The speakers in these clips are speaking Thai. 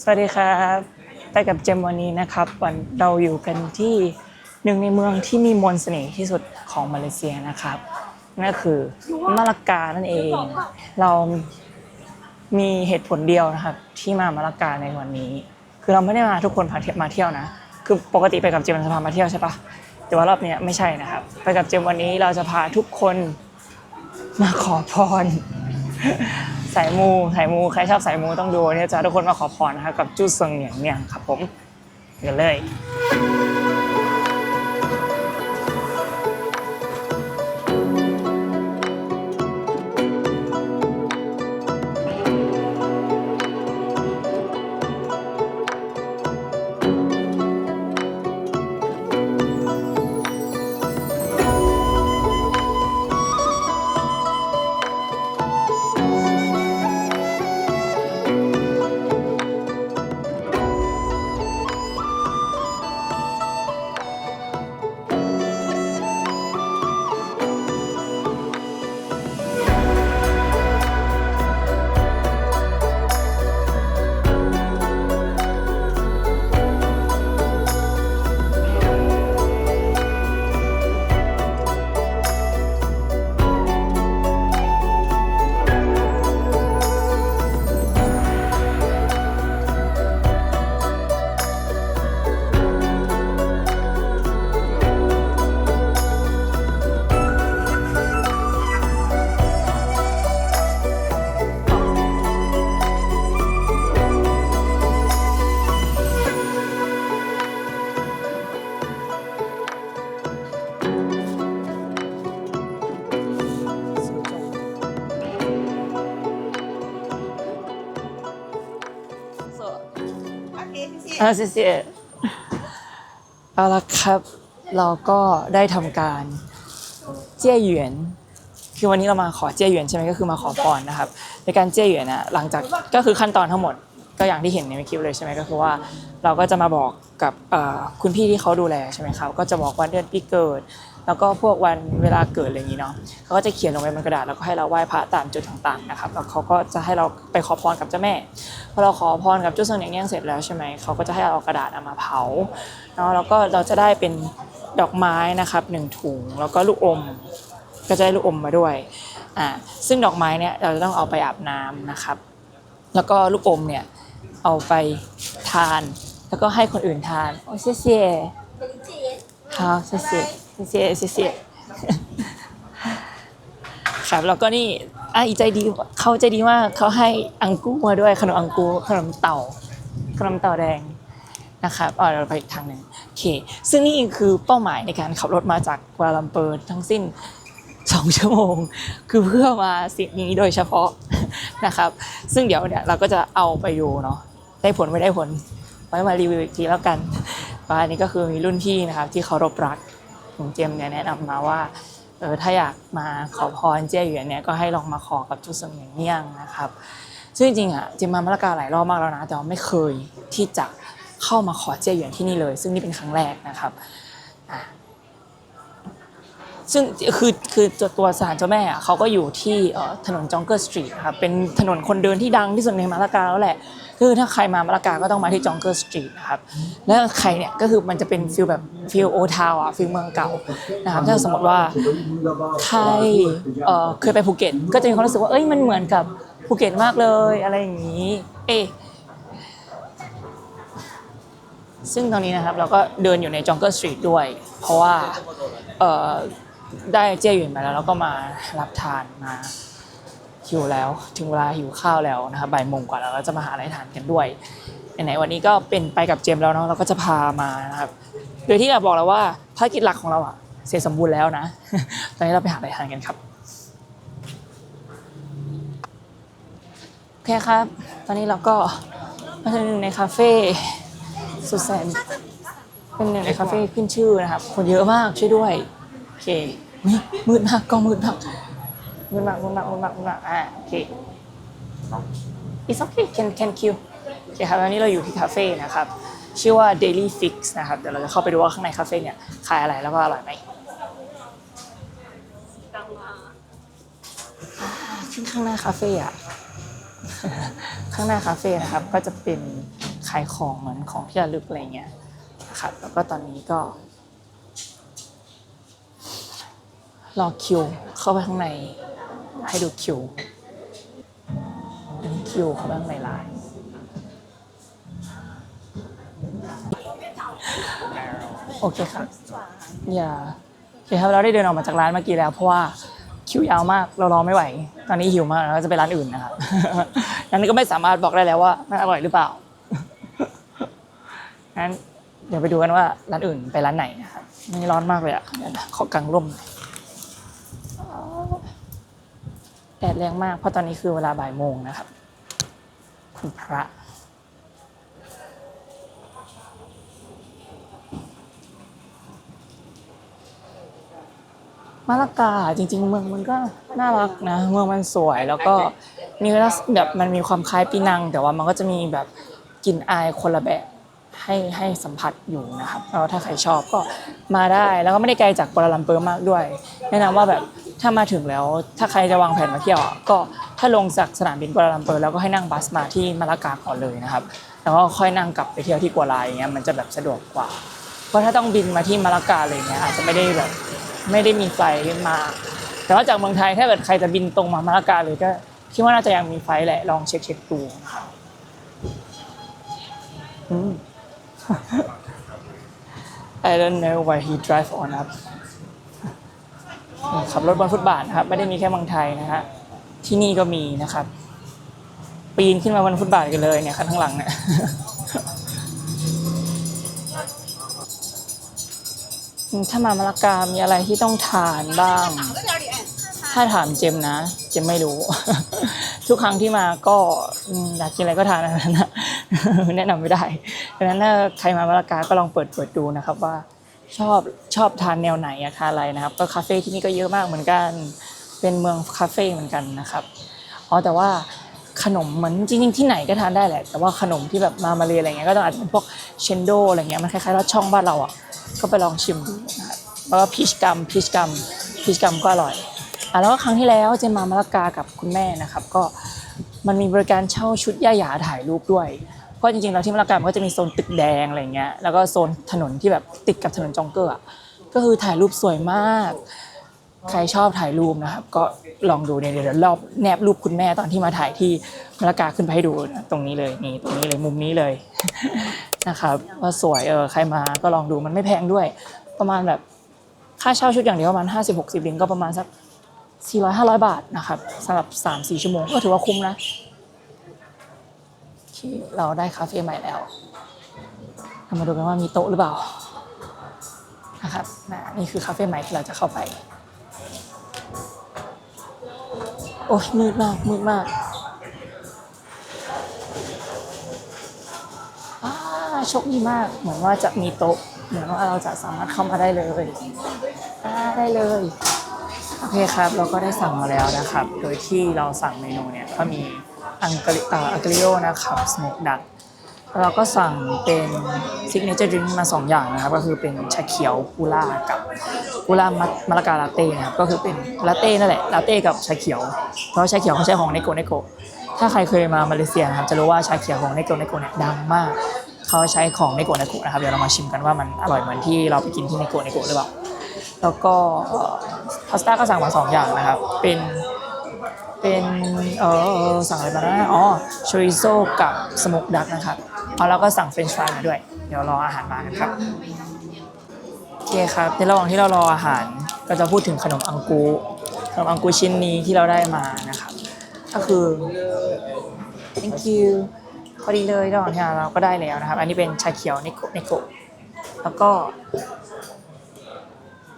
สวัสดีครับไปกับเจมวันนี้นะครับวันเราอยู่กันที่หนึ่งในเมืองที่มีมนต์เสน่ห์ที่สุดของมาเลเซียนะครับนั่นคือมาลากานั่นเอง เรามีเหตุผลเดียวนะครับ ที่มามาลากาในวันนี้ คือเราไม่ได้มาทุกคนพาเที่ยวมาเที่ยวนะ คือปกติไปกับเจมมันจะพามาเที่ยวใช่ปะแต่ว่ารอบนี้ไม่ใช่นะครับ ไปกับเจมวันนี้เราจะพาทุกคนมาขอพร สายมูสายมูใครชอบสายมูต้องดูเนี่ยจ้าทุกคนมาขอพรนะครับกับจู้เซิงเหนียงเนี่ยครับผมกันเลย เอ่าเสียเอาละครับ เราก็ได้ทำการเจี้ยหยวนคือวันนี้เรามาขอเจี้ยหยวนใช่ไหมก็คือมาขอพรนะครับ ในการเจี้ยหยวนนะหลังจากก็คือขั้นตอนทั้งหมดก็อย่างที่เห็นในคลิปเลยใช่ไหมก็คือว่าเราก็จะมาบอกกับคุณพี่ที่เขาดูแลใช่ไหมครับก็จะบอกวันเดือนปีเกิด แล้วก็พวกวันเวลาเกิดอะไรอย่างนี้เนาะเขาก็จะเขียนลงไปบนกระดาษแล้วก็ให้เราไหว้พระตามจุดต่างๆนะครับแล้วเขาก็จะให้เราไปขอพรกับเจ้าแม่พอเราขอพรกับเจ้าเซิงเหนียงเนียงเสร็จแล้วใช่ไหมเขาก็จะให้เราเอากระดาษเอามาเผาเนาะแล้วก็เราจะได้เป็นดอกไม้นะครับหนึ่งถุงแล้วก็ลูกอม ก็จะได้ลูกอมมาด้วยอ่าซึ่งดอกไม้เนี่ยเราจะต้องเอาไปอาบน้ำนะครับ แล้วก็ลูกอมเนี่ยเอาไปทาน แล้วก็ให้คนอื่นทานโอ้เสียเสีย好谢谢 เสียครับแล้วก็นี่อะอีใจดีเขาใจดีมากเขาให้อังกูมาด้วยขนมอังกูขนมเต่าขนมเต่าแดงนะครับอ๋อเราไปอีกทางหนึ่งโอเค ซึ่งนี่คือเป้าหมายในการขับรถมาจากกัวลัมเปอร์ทั้งสิ้นสองชั่วโมง คือเพื่อมาสิ่งนี้โดยเฉพาะนะครับ ซึ่งเดี๋ยวเนี่ยเราก็จะเอาไปดูเนาะได้ผลไม่ได้ผลไว้มารีวิวอีกทีแล้วกันว่าอันนี้ก็คือมีรุ่นพี่นะครับที่เคารพรัก ของเจมส์เนี่ยแนะนำมาว่าเออถ้าอยากมาขอพรเจ้าหยวนเนี่ยก็ให้ลองมาขอกับจุดสมียงเมี่ยงนะครับ ซึ่งจริงๆอะเจมมามะละกาหลายรอบมากแล้วนะแต่ว่าไม่เคยที่จะเข้ามาขอเจ้าหยวนที่นี่เลย ซึ่งนี่เป็นครั้งแรกนะครับอะซึ่งคือคือตัวสถานเจ้าแม่อะเขาก็อยู่ที่ถนนจองเกอร์สตรีทครับเป็นถนนคนเดินที่ดังที่สุดในมาลากาแล้วแหละ คือถ้าใครมามาลากาก็ต้องมาที่จองเกอร์สตรีทนะครับแล้วใครเนี่ยก็คือมันจะเป็นฟิลแบบฟิลโอทาวอะฟิลเมืองเก่านะครับถ้าสมมติว่าใครเอ่อเคยไปภูเก็ต ก็จะมีความรู้สึกว่าเอ้ยมันเหมือนกับภูเก็ตมากเลยอะไรอย่างนี้ เอะซึ่งตอนนี้นะครับเราก็เดินอยู่ในจองเกอร์สตรีทด้วย เพราะว่าได้เจ้ยหยวนมาแล้วแล้วก็มารับทานมา หิวแล้วถึงเวลาหิวข้าวแล้วนะครับบ่ายโมงกว่าแล้วเราจะมาหาอะไรทานกันด้วยไหนๆวันนี้ก็เป็นไปกับเจมแล้วเนาะเราก็จะพามานะครับโดยที่อยากบอกแล้วว่าภารกิจหลักของเราอะเสร็จสมบูรณ์แล้วนะ ตอนนี้เราไปหาอะไรทานกันครับโอเคครับ ตอนนี้เราก็มาถึงในคาเฟ่สุดแสนเป็นหนึ่งในคาเฟ่ขึ้นชื่อนะครับ คนเยอะมากช่วยด้วยโอเคมืดมากกล้องมืดมาก มืดมากมืดมากมืดมากมืดมากอ่าโอเค it's okay can can kill โอเคครับวันนี้เราอยู่ที่คาเฟ่นะครับ ชื่อว่า daily fix นะครับ เดี๋ยวเราจะเข้าไปดูว่าข้างในคาเฟ่เนี่ยขายอะไรแล้วก็อร่อยไหมอ่าที่ข้างหน้าคาเฟ่อะข้างหน้าคาเฟ่นะครับ ก็จะเป็นขายของเหมือนของที่ระลึกอะไรเงี้ยนะครับแล้วก็ตอนนี้ก็รอคิวเข้าไปข้างใน ให้ดูคิวอันนี้คิวเขาไปข้างในร้านโอเคครับอย่าโอเคครับเราได้เดินออกมาจากร้านเมื่อกี้แล้วเพราะว่าคิวยาวมากเรารอไม่ไหว ตอนนี้หิวมากเราจะไปร้านอื่นนะครับนั้นก็ไม่สามารถบอกได้แล้วว่ามันอร่อยหรือเปล่างั้นเดี๋ยวไปดูกันว่าร้านอื่นไปร้านไหนนะครับนี่ร้อนมากเลยอะขอกางร่มหน่อย แดดแรงมาก เพราะตอนนี้คือเวลาบ่ายโมงนะครับ คุณพระมาลากาจริง ๆ เมืองมันก็น่ารักนะ เมืองมันสวยแล้วก็มีลักษณะแบบมันมีความคล้ายปีนัง แต่ว่ามันก็จะมีแบบกลิ่นอายคนละแบบให้ให้สัมผัสอยู่นะครับแล้วถ้าใครชอบก็มาได้แล้วก็ไม่ได้ไกลจากกัวลาลัมเปอร์มากด้วย แนะนำว่าแบบ ถ้ามาถึงแล้วถ้าใครจะวางแผนมาเที่ยวก็ถ้าลงจากสนามบินกัวลาลัมเปอร์แล้วก็ให้นั่งบัสมาที่มาลากาก่อนเลยนะครับแล้วก็ค่อยนั่งกลับไปเที่ยวที่กัวลาอย่างเงี้ยมันจะแบบสะดวกกว่า เพราะถ้าต้องบินมาที่มาลากาอะไรเงี้ยอาจจะไม่ได้แบบไม่ได้มีไฟมา แต่ว่าจากเมืองไทยถ้าเกิดใครจะบินตรงมามาลากาเลยก็คิดว่าน่าจะยังมีไฟแหละลองเช็คเช็คดูนะครับอืม I don't know why he drive on up ขับรถบนฟุตบาทครับไม่ได้มีแค่เมืองไทยนะฮะที่นี่ก็มีนะครับ ปีนขึ้นมาบนฟุตบาทกันเลยเนี่ยคันข้างหลังเนี่ยถ้ามามาลากามีอะไรที่ต้องทานบ้าง ถ้าถามเจมนะ เจมไม่รู้ ทุกครั้งที่มาก็อยากกินอะไรก็ทานอันนั้นนะแนะนำไม่ได้ดังนั้นถ้าใครมามาลากาก็ลองเปิดเปิดดูนะครับว่า ชอบชอบทานแนวไหนอะทานอะไรนะครับ ก็คาเฟ่ที่นี่ก็เยอะมากเหมือนกัน เป็นเมืองคาเฟ่เหมือนกันนะครับอ๋อแต่ว่าขนมเหมือนจริงๆที่ไหนก็ทานได้แหละ แต่ว่าขนมที่แบบมามาเลยอะไรเงี้ยก็ต้องอาจจะเป็นพวกเชนโดอะไรเงี้ยมันคล้ายๆรสช่องบ้านเราอะก็ไปลองชิมดูนะครับแล้วก็พีชกัมพีชกัมพีชกัมก็อร่อยอะแล้วก็ครั้งที่แล้วเจมมามาลากากับคุณแม่นะครับ ก็มันมีบริการเช่าชุดย่าหยาถ่ายรูปด้วย เพราะจริงๆแล้วที่มาลากามันก็จะมีโซนตึกแดงอะไรเงี้ยแล้วก็โซนถนนที่แบบติดกับถนนจองเกอร์อะก็คือถ่ายรูปสวยมาก ใครชอบถ่ายรูปนะครับ ก็ลองดูเนี่ยเดี๋ยวรอบแนบรูปคุณแม่ตอนที่มาถ่ายที่มะละกาขึ้นไปให้ดูนะตรงนี้เลยนี่ตรงนี้เลยมุมนี้เลย นะครับว่าสวยเออใครมาก็ลองดูมันไม่แพงด้วย ประมาณแบบค่าเช่าชุดอย่างเดียวประมาณห้าสิบหกสิบลิงก็ประมาณสักสี่ร้อยห้าร้อยบาทนะครับสำหรับสามสี่ชั่วโมงก็ถือว่าคุ้มนะ เราได้คาเฟ่ใหม่แล้วเรามาดูกันว่ามีโต๊ะหรือเปล่านะครับนะนี่คือคาเฟ่ใหม่ที่เราจะเข้าไป โอ้ยมืดมากมืดมากโชคดีมากเหมือนว่าจะมีโต๊ะเหมือนว่าเราจะสามารถเข้ามาได้เลยได้เลยโอเคครับ เราก็ได้สั่งมาแล้วนะครับ โดยที่เราสั่งเมนูเนี่ยก็มี อังกฤษอังกริโอนะครับสโมกดักเราก็สั่งเป็นซิกเนเจอร์ดริงมา 2 อย่างนะครับ ก็คือเป็นชาเขียวกูล่ากับกูล่ามะมละกาลาเต้นะครับ ก็คือเป็นลาเต้นั่นแหละลาเต้กับชาเขียว เพราะชาเขียวเขาใช้ของเนโกเนโกถ้าใครเคยมามาเลเซียนะครับจะรู้ว่าชาเขียวของเนโกเนโกเนี่ยดังมาก เขาใช้ของเนโกเนโกนะครับเดี๋ยวเรามาชิมกันว่ามันอร่อยเหมือนที่เราไปกินที่เนโกเนโกหรือเปล่าแล้วก็พาสต้าก็สั่งมาสองอย่างนะครับ เป็น เป็นเออสั่งอะไรมานะอ๋อชริโซกับสโมกดักนะครับเอาแล้วก็สั่งเฟรนช์ฟรายมาด้วย เดี๋ยวรออาหารมากันครับโอเคครับในระหว่างที่เรารออาหารก็จะพูดถึงขนมอังกูขนมอังกูชิ้นนี้ที่เราได้มานะครับ ก็คือ thank you พอดีเลยระหว่างที่เราก็ได้แล้วนะครับ อันนี้เป็นชาเขียวเนโกเนโกแล้วก็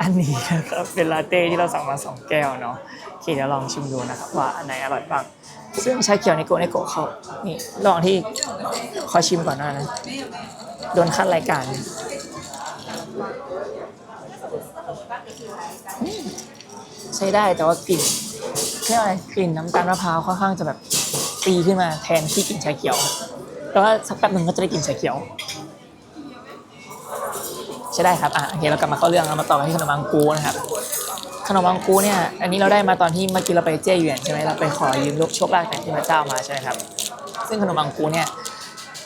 อันนี้นะครับเป็นลาเต้ที่เราสั่งมาสองแก้วเนาะโอเคเดี๋ยวลองชิมดูนะครับว่าอันไหนอร่อยบ้าง ซึ่งชาเขียวในโกในโกเขานี่ลองที่ขอชิมก่อนหน้านะโดนขั้นรายการใช้ได้แต่ว่ากลิ่นเรียกอะไรกลิ่นน้ำตาลมะพร้าวค่อนข้างจะแบบตีขึ้นมาแทนที่กลิ่นชาเขียวแล้วก็สักแป๊บหนึ่งก็จะได้กลิ่นชาเขียว ช่ได้ครับอะโอเคเรากลับมาเข้าเรื่องเรามาต่อกันที่ขนมอังกูนะครับขนมอังกูเนี่ยอันนี้เราได้มาตอนที่เมื่อกี้เราไปเจ้ยเหวียนใช่ไหมเราไปขอยืมลูกโชคลาภจากที่พระเจ้ามาใช่ไหมครับ ซึ่งขนมอังกูเนี่ย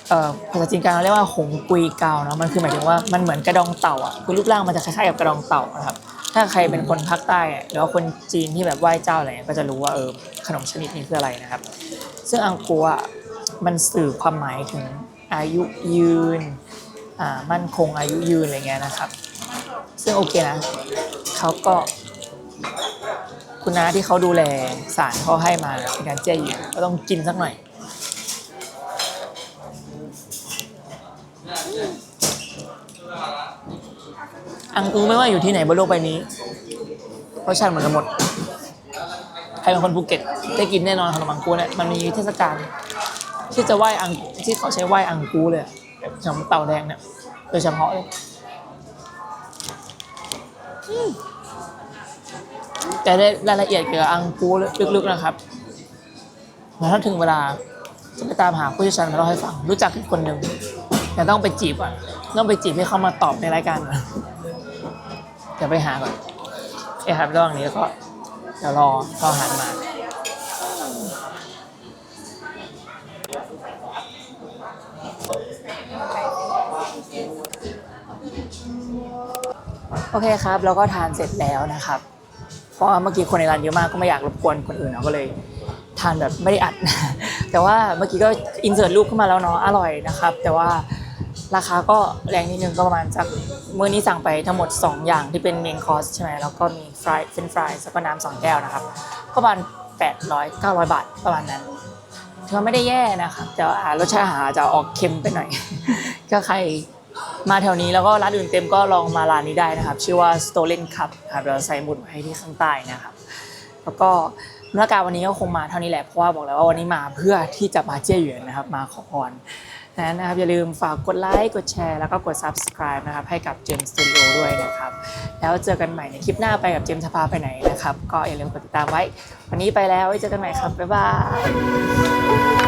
เอ่อภาษาจีนกลางเราเรียกว่าหงกุยเกาเนาะมันคือหมายถึงว่ามันเหมือนกระดองเต่าอะคือรูปร่างมันจะคล้ายๆกับกระดองเต่านะครับถ้าใครเป็นคนภาคใต้หรือว่าคนจีนที่แบบไหว้เจ้าอะไรเงี้ยก็จะรู้ว่าเออขนมชนิดนี้คืออะไรนะครับ ซึ่งอังกัวอะมันสื่อความหมายถึงอายุยืน มั่นคงอายุยืนอะไรเงี้ยนะครับ ซึ่งโอเคนะเขาก็คุณน้าที่เขาดูแลสารเขาให้มาเป็นการเจ้ยหยินก็ต้องกินสักหน่อย อังกูไม่ว่าอยู่ที่ไหนบนโลกใบนี้รสชาติเหมือนกันหมด ใครเป็นคนภูเก็ตได้กินแน่นอนขนมอังกูเนี่ยมันมีเทศกาลที่จะไหว้อังที่เขาใช้ไหว้อังกูเลย ขนมเต่าแดงเนี่ยโดยเฉพาะเลยอืมแต่ได้รายละเอียดเกี่ยวกับอังกูลึกๆนะครับแล้วถ้าถึงเวลาจะไปตามหาผู้เชี่ยวชาญมาเล่าให้ฟัง รู้จักคนหนึ่งแต่ต้องไปจีบอะต้องไปจีบให้เขามาตอบในรายการก่อนเดี๋ยวไปหาก่อนโอเคครับระหว่างนี้ก็เดี๋ยวรอรออาหารมา โอเคครับแล้วก็ทานเสร็จแล้วนะครับ เพราะว่าเมื่อกี้คนในร้านเยอะมากก็ไม่อยากรบกวนคนอื่นเนาะก็เลยทานแบบไม่ได้อัด แต่ว่าเมื่อกี้ก็อินเสิร์ตรูปขึ้นมาแล้วเนาะอร่อยนะครับ แต่ว่าราคาก็แรงนิดนึงก็ประมาณจากมื้อนี้สั่งไปทั้งหมด 2 อย่างที่เป็นเมนคอร์สใช่ไหมแล้วก็มีฟรายเฟนฟรายแล้วก็น้ำสองแก้วนะครับก็ประมาณ800 900 บาทประมาณนั้นถือว่าไม่ได้แย่นะครับแต่ว่ารสชาติอาหารอาจจะออกเค็มไปหน่อย ก็ใคร มาแถวนี้แล้วก็ร้านอื่นเต็มก็ลองมาร้านนี้ได้นะครับ ชื่อว่า Stolen Cup ครับเราใส่หมุดไว้ให้ที่ข้างใต้นะครับ แล้วก็บรรยากาศวันนี้ก็คงมาเท่านี้แหละเพราะว่าบอกแล้วว่าวันนี้มาเพื่อที่จะมาเจี้ยหยวนนะครับ มาขอพรนั้นนะครับอย่าลืมฝากกดไลค์กดแชร์แล้วก็กด subscribe นะครับให้กับ Gem Studio ด้วยนะครับ แล้วเจอกันใหม่ในคลิปหน้าไปกับเจมส์จะพาไปไหนนะครับ ก็อย่าลืมกดติดตามไว้ วันนี้ไปแล้วไว้เจอกันใหม่ครับ บ๊ายบาย